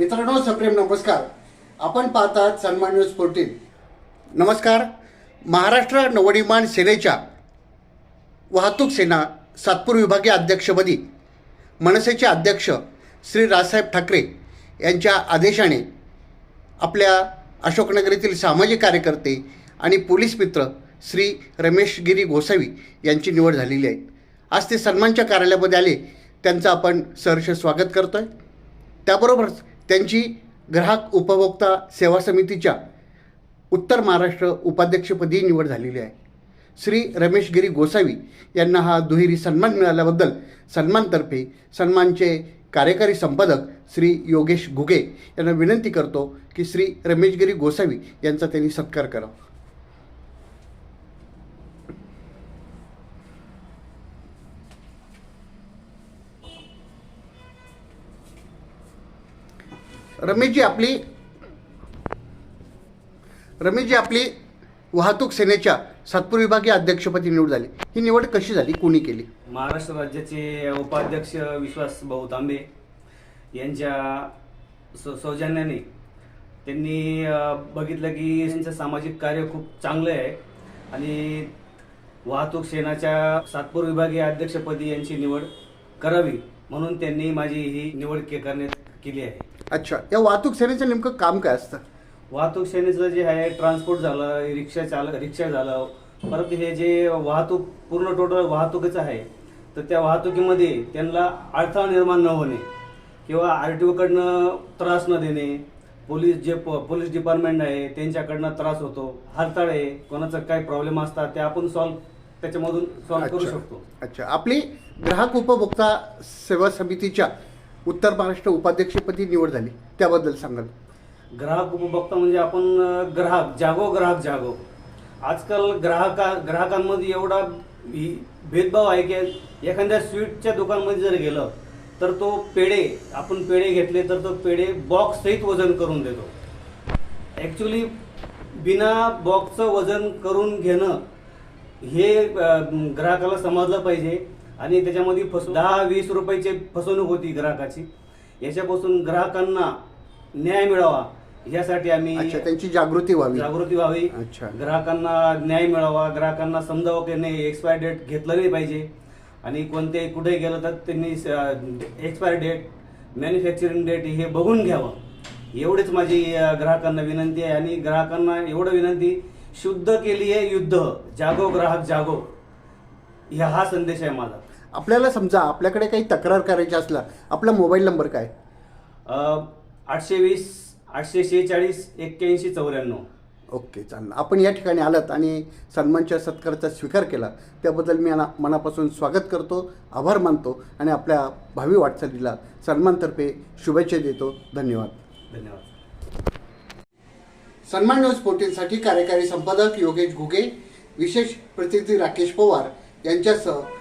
मित्रांनो सप्रेम नमस्कार. आपण पाहतात सन्मान न्यूज फोर्टीन नमस्कार. महाराष्ट्र नवनिर्माण सेनेच्या वाहतूक सेना सातपूर विभागीय अध्यक्षपदी मनसेचे अध्यक्ष श्री राजसाहेब ठाकरे यांच्या आदेशाने आपल्या अशोकनगरीतील सामाजिक कार्यकर्ते आणि पोलीस मित्र श्री रमेश गिरी गोसावी यांची निवड झालेली आहे. आज ते सन्मानच्या कार्यालयामध्ये आले. त्यांचं आपण सहर्ष स्वागत करतो आहे त्याबरोबरच त्यांची ग्राहक उपभोक्ता सेवा समितीच्या उत्तर महाराष्ट्र उपाध्यक्षपदी निवड झालेली आहे. श्री रमेश गिरी गोसावी यांना हा दुहेरी सन्मान मिळाल्याबद्दल सन्मानतर्फे सन्मानचे कार्यकारी संपादक श्री योगेश घुगे यांना विनंती करतो की श्री रमेश गिरी गोसावी यांचा त्यांनी सत्कार करावा. रमेशजी आपली रमेशजी आपली वाहतूक सेनेच्या सातपूर विभागीय अध्यक्षपदी निवड झाली. ही निवड कशी झाली? कोणी केली? महाराष्ट्र राज्याचे उपाध्यक्ष विश्वास भाऊ तांबे यांच्या सौ- सौजन्याने त्यांनी बघितलं की त्यांचं सामाजिक कार्य खूप चांगलं आहे आणि वाहतूक सेनाच्या सातपूर विभागीय अध्यक्षपदी यांची निवड करावी म्हणून त्यांनी माझी ही निवड के- करण्यात केली आहे. अच्छा या वाहतूक सेनेचं नेमकं काम काय असतं? वाहतूक सेनेचं जे आहे ट्रान्सपोर्ट झालं रिक्षा चालक रिक्षा झालं परत हे जे वाहतूक पूर्ण टोटल वाहतुकीचं आहे तर त्या वाहतुकीमध्ये त्यांना अडथळा निर्माण न होणे किंवा आर टी ओकडनं त्रास न देणे पोलीस जे प- पोलीस डिपार्टमेंट आहे त्यांच्याकडनं त्रास होतो हरताळे कोणाचं काय प्रॉब्लेम असतात ते आपण सॉल्व त्याच्यामधून सॉल्व करू. शकतो. अच्छा. आपली ग्राहक उपभोक्ता सेवा समितीच्या उत्तर महाराष्ट्र उपाध्यक्षपदी निवड झाली. त्याबद्दल सांगाल. ग्राहक उपभोक्ता म्हणजे आपण ग्राहक जागो ग्राहक जागो. आजकाल ग्राहका ग्राहकांमध्ये एवढा ही- भेदभाव आहे की एखाद्या स्वीटच्या दुकानमध्ये जर गेलं तर तो पेढे आपण पेढे घेतले तर तो पेढे बॉक्ससहित वजन करून देतो. ॲक्च्युली बिना बॉक्सचं वजन करून घेणं हे ग्राहकाला समजलं पाहिजे. आणि त्याच्यामध्ये फस दहा वीस रुपयाची फसवणूक होती ग्राहकाची. याच्यापासून ग्राहकांना न्याय मिळावा यासाठी आम्ही अच्छा त्यांची जागृती व्हावी. जागृती व्हावी. अच्छा. ग्राहकांना न्याय मिळावा ग्राहकांना समजावं की नाही एक्सपायर डेट घेतलं नाही पाहिजे. आणि कोणते कुठे गेलं तर त्यांनी एक्सपायर डेट मॅन्युफॅक्चरिंग डेट हे बघून घ्यावं. एवढीच माझी ग्राहकांना विनंती आहे. आणि ग्राहकांना एवढं विनंती शुद्ध केली आहे युद्ध. जागो ग्राहक जागो. ह्या हा संदेश आहे माझा. आपल्याला समजा आपल्याकडे काही तक्रार करायची असला आपला मोबाईल नंबर काय? आठशे वीस आठशे शेहेचाळीस एक्क्याऐंशी चौऱ्याण्णव. ओके चालेल. आपण या ठिकाणी आलात आणि सन्मानच्या सत्काराचा स्वीकार केला. त्याबद्दल मी मनापासून स्वागत करतो आभार मानतो आणि आपल्या भावी वाटचालीला सन्मानतर्फे शुभेच्छा देतो. धन्यवाद. धन्यवाद. सन्मान न्यूज फोर्टीनसाठी कार्यकारी संपादक योगेश घुगे विशेष प्रतिनिधी राकेश पवार यांच्यासह